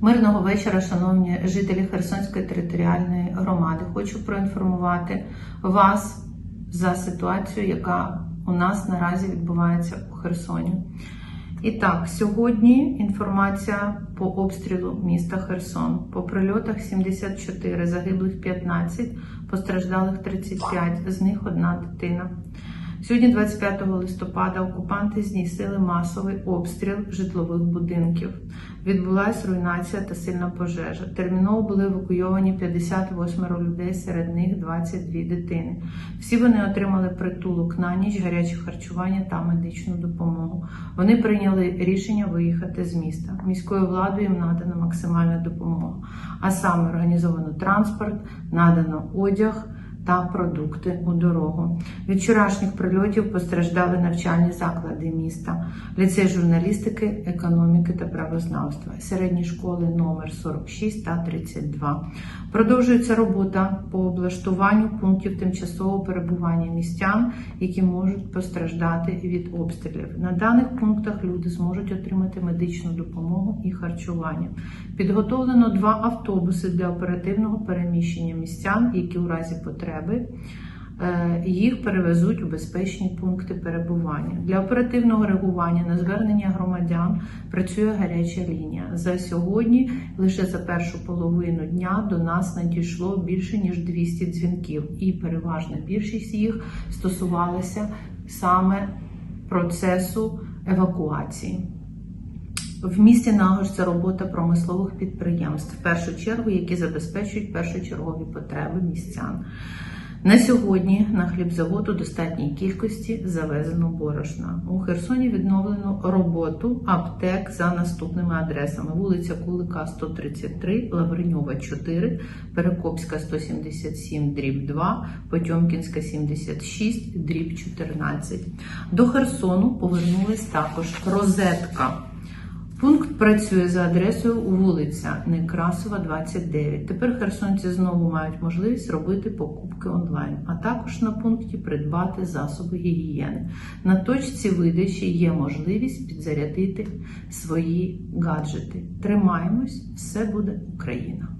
Мирного вечора, шановні жителі Херсонської територіальної громади. Хочу проінформувати вас за ситуацію, яка у нас наразі відбувається у Херсоні. І так, сьогодні інформація по обстрілу міста Херсон. По прильотах 74, загиблих 15, постраждалих 35, з них одна дитина. Сьогодні, 25 листопада, окупанти здійснили масовий обстріл житлових будинків. Відбулася руйнація та сильна пожежа. Терміново були евакуйовані 58 людей, серед них 22 дитини. Всі вони отримали притулок на ніч, гаряче харчування та медичну допомогу. Вони прийняли рішення виїхати з міста. Міською владою їм надана максимальна допомога, а саме організовано транспорт, надано одяг та продукти у дорогу. Від вчорашніх прильотів постраждали навчальні заклади міста, ліцей журналістики, економіки та правознавства, середні школи номер 46 та 32. Продовжується робота по облаштуванню пунктів тимчасового перебування містян, які можуть постраждати від обстрілів. На даних пунктах люди зможуть отримати медичну допомогу і харчування. Підготовлено два автобуси для оперативного переміщення містян, які у разі потреби е, їх перевезуть у безпечні пункти перебування. Для оперативного реагування на звернення громадян працює гаряча лінія. За сьогодні лише за першу половину дня до нас надійшло більше ніж 200 дзвінків, і переважна більшість їх стосувалася саме процесу евакуації. В місті наголошується робота промислових підприємств, в першу чергу, які забезпечують першочергові потреби містян. На сьогодні на хлібзавод у достатній кількості завезено борошна. У Херсоні відновлено роботу аптек за наступними адресами: вулиця Кулика, 133, Лавреньова, 4, Перекопська, 177, дріб 2, Потьомкінська, 76, дріб 14. До Херсону повернулась також розетка. Пункт працює за адресою вулиця Некрасова, 29. Тепер херсонці знову мають можливість робити покупки онлайн, а також на пункті придбати засоби гігієни. На точці видачі є можливість підзарядити свої гаджети. Тримаємось, все буде Україна!